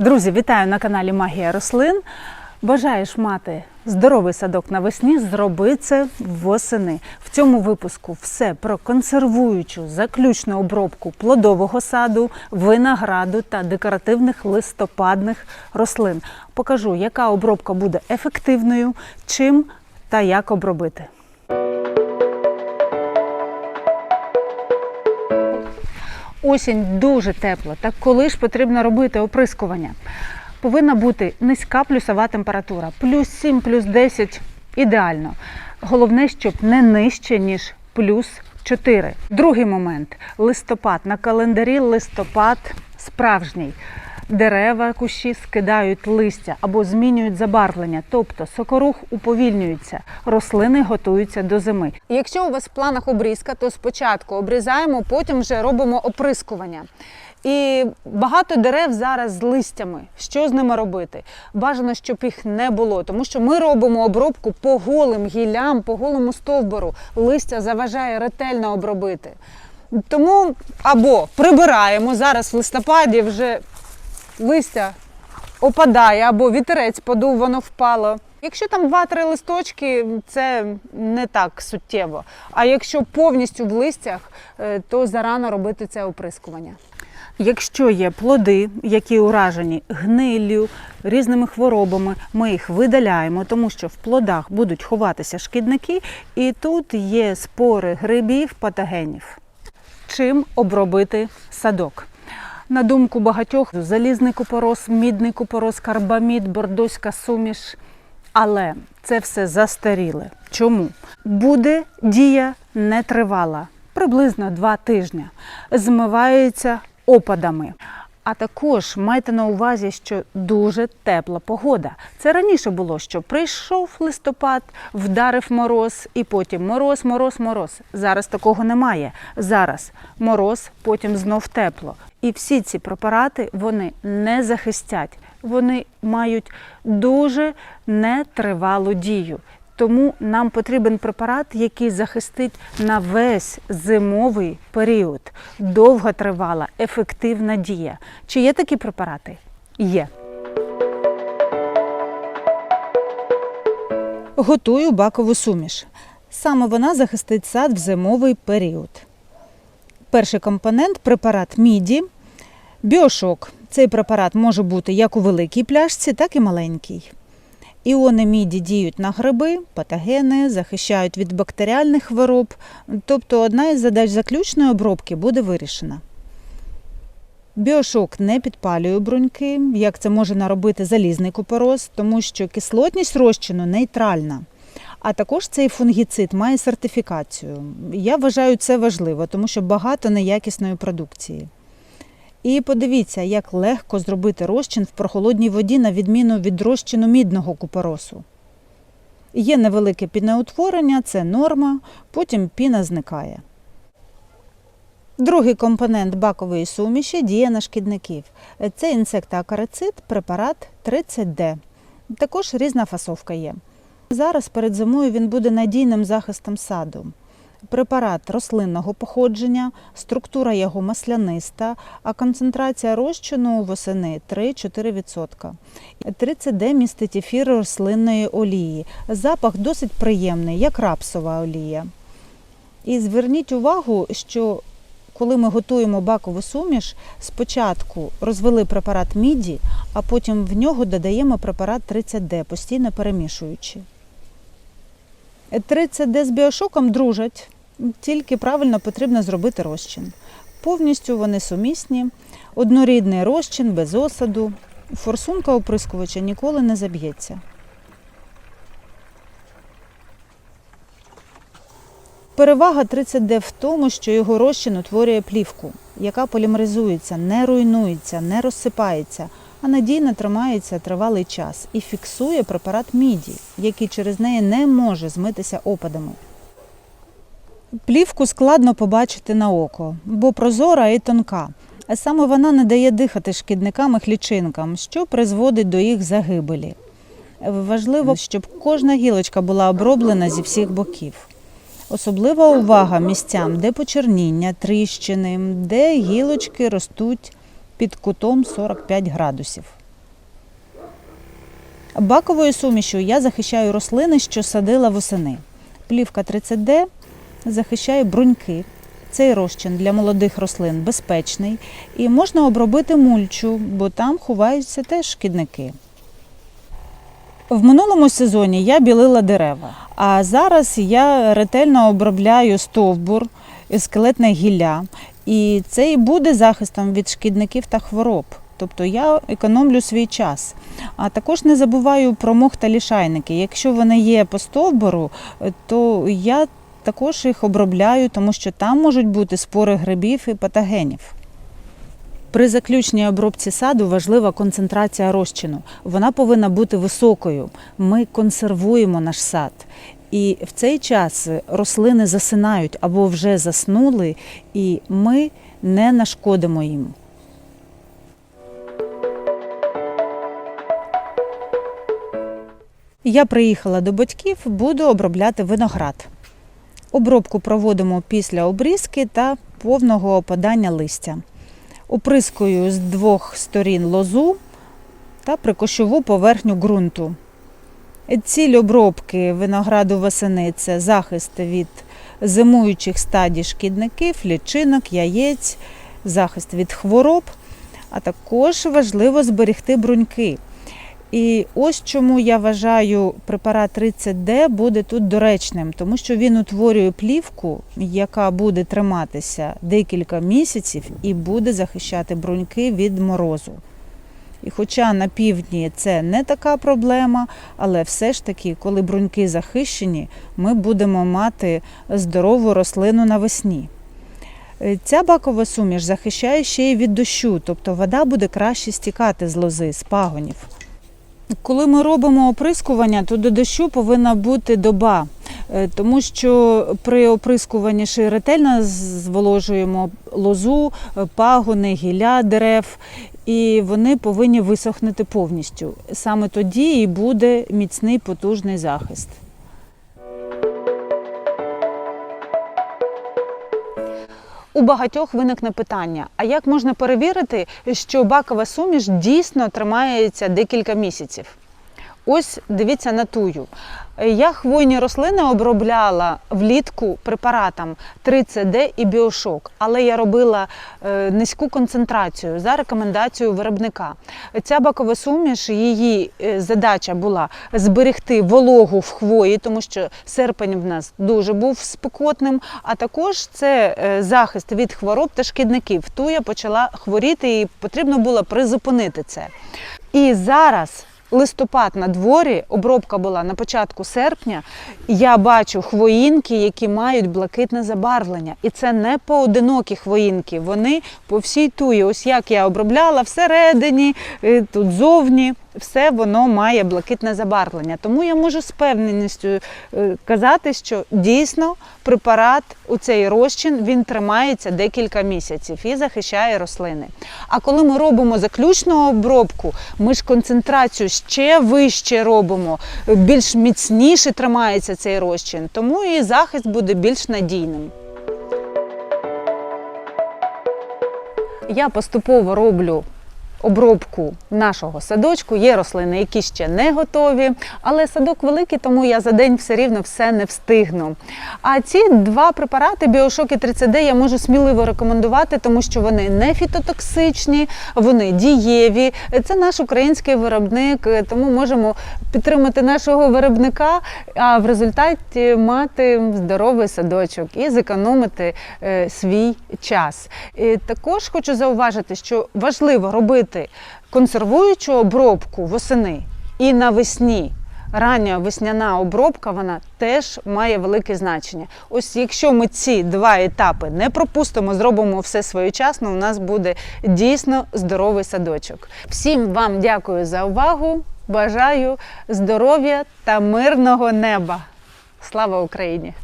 Друзі, вітаю на каналі Магія рослин. Бажаєш мати здоровий садок навесні, зроби це восени. В цьому випуску все про консервуючу заключну обробку плодового саду, винограду та декоративних листопадних рослин. Покажу, яка обробка буде ефективною, чим та як обробити. Осінь дуже тепла. Так коли ж потрібно робити оприскування? Повинна бути низька плюсова температура. Плюс 7, плюс 10 ідеально. Головне, щоб не нижче, ніж плюс 4. Другий момент листопад. На календарі листопад справжній. Дерева, кущі скидають листя або змінюють забарвлення, тобто сокорух уповільнюється, рослини готуються до зими. Якщо у вас в планах обрізка, то спочатку обрізаємо, потім вже робимо оприскування. І багато дерев зараз з листями. Що з ними робити? Бажано, щоб їх не було, тому що ми робимо обробку по голим гіллям, по голому стовбуру. Листя заважає ретельно обробити. Тому або прибираємо зараз в листопаді вже листя опадає, або вітерець подув, воно впало. Якщо там 2-3 листочки, це не так суттєво. А якщо повністю в листях, е, то зарано робити це оприскування. Якщо є плоди, які уражені гниллю, різними хворобами, ми їх видаляємо, тому що в плодах будуть ховатися шкідники, і тут є спори грибів, патогенів. Чим обробити садок? На думку багатьох, залізний купорос, мідний купорос, карбамід, бордоська суміш. Але це все застаріле. Чому? Буде дія нетривала, приблизно два тижні. Змивається опадами. А також майте на увазі, що дуже тепла погода. Це раніше було, що прийшов листопад, вдарив мороз, і потім мороз, мороз, мороз. Зараз такого немає. Зараз мороз, потім знов тепло. І всі ці препарати вони не захистять. Вони мають дуже нетривалу дію. Тому нам потрібен препарат, який захистить на весь зимовий період. Довготривала, ефективна дія. Чи є такі препарати? Є. Готую бакову суміш. Саме вона захистить сад в зимовий період. Перший компонент препарат міді. Біошок. Цей препарат може бути як у великій пляшці, так і маленькій. Іони міді діють на гриби, патогени, захищають від бактеріальних хвороб. Тобто одна із задач заключної обробки буде вирішена. Біошок не підпалює бруньки, як це може наробити залізний купорос, тому що кислотність розчину нейтральна. А також цей фунгіцид має сертифікацію. Я вважаю це важливо, тому що багато неякісної продукції. І подивіться, як легко зробити розчин в прохолодній воді, на відміну від розчину мідного купоросу. Є невелике пінеутворення, це норма, потім піна зникає. Другий компонент бакової суміші діє на шкідників. Це інсектоакарицид, препарат 30D. Також різна фасовка є. Зараз перед зимою він буде надійним захистом саду. Препарат рослинного походження, структура його масляниста, а концентрація розчину восени 3-4%. 30D містить ефір рослинної олії. Запах досить приємний, як рапсова олія. І зверніть увагу, що коли ми готуємо бакову суміш, спочатку розвели препарат міді, а потім в нього додаємо препарат 30D, постійно перемішуючи. 30D з біошоком дружать, тільки правильно потрібно зробити розчин. Повністю вони сумісні, однорідний розчин без осаду. Форсунка оприскувача ніколи не заб'ється. Перевага 30D в тому, що його розчин утворює плівку, яка полімеризується, не руйнується, не розсипається, а надійно тримається тривалий час і фіксує препарат міді, який через неї не може змитися опадами. Плівку складно побачити на око, бо прозора і тонка. А саме вона не дає дихати шкідникам і хлічинкам, що призводить до їх загибелі. Важливо, щоб кожна гілочка була оброблена зі всіх боків. Особлива увага місцям, де почерніння, тріщини, де гілочки ростуть під кутом 45 градусів. Баковою сумішю я захищаю рослини, що садила восени. Плівка 30D захищає бруньки. Цей розчин для молодих рослин безпечний і можна обробити мульчу, бо там ховаються теж шкідники. В минулому сезоні я білила дерева, а зараз я ретельно обробляю стовбур, скелетне гілля, і це і буде захистом від шкідників та хвороб. Тобто я економлю свій час. А також не забуваю про мох та лішайники. Якщо вони є по стовбуру, то я також їх обробляю, тому що там можуть бути спори грибів і патогенів. При заключній обробці саду важлива концентрація розчину. Вона повинна бути високою. Ми консервуємо наш сад. І в цей час рослини засинають або вже заснули, і ми не нашкодимо їм. Я приїхала до батьків, буду обробляти виноград. Обробку проводимо після обрізки та повного опадання листя. Оприскую з двох сторін лозу та прикощову поверхню ґрунту. Ціль обробки винограду восени це захист від зимуючих стадій шкідників, лічинок, яєць, захист від хвороб, а також важливо зберегти бруньки. І ось чому я вважаю препарат 30D буде тут доречним, тому що він утворює плівку, яка буде триматися декілька місяців і буде захищати бруньки від морозу. І хоча на півдні це не така проблема, але все ж таки, коли бруньки захищені, ми будемо мати здорову рослину навесні. Е, Ця бакова суміш захищає ще й від дощу, тобто вода буде краще стікати з лози, з пагонів. Коли ми робимо оприскування, то до дощу повинна бути доба, е, тому що при оприскуванні ще ретельно зволожуємо лозу, е, пагони, гілля дерев, і вони повинні висохнути повністю. Саме тоді і буде міцний потужний захист. У багатьох виникне питання: а як можна перевірити, що бакова суміш дійсно тримається декілька місяців? Ось дивіться на тую. Я хвойні рослини обробляла влітку препаратом 30D і біошок, але я робила е, низьку концентрацію за рекомендацією виробника. Ця бакова суміш, її е, задача була зберегти вологу в хвої, тому що серпень в нас дуже був спекотним, а також це е, захист від хвороб та шкідників. Туя почала хворіти і потрібно було призупинити це. І зараз листопад на дворі, обробка була на початку серпня. Я бачу хвоїнки, які мають блакитне забарвлення. І це не поодинокі хвоїнки. Вони по всій туї. Ось як я обробляла всередині, е, тут зовні. Все воно має блакитне забарвлення. Тому я можу з певненістю е, казати, що дійсно препарат у цей розчин він тримається декілька місяців і захищає рослини. А коли ми робимо заключну обробку, ми ж концентрацію ще вище робимо, більш міцніше тримається цей розчин, тому і захист буде більш надійним. Я поступово роблю обробку нашого садочку. Є рослини, які ще не готові, але садок великий, тому я за день все рівно все не встигну. А ці два препарати біошок і 30D я можу сміливо рекомендувати, тому що вони не фітотоксичні, вони дієві. Це наш український виробник, тому можемо підтримати нашого виробника, а в результаті мати здоровий садочок і зекономити е, свій час. І також хочу зауважити, що важливо робити консервуючу обробку восени і навесні. Рання весняна обробка вона теж має велике значення. Ось якщо ми ці два етапи не пропустимо, зробимо все своєчасно, у нас буде дійсно здоровий садочок. Всім вам дякую за увагу. Бажаю здоров'я та мирного неба. Слава Україні!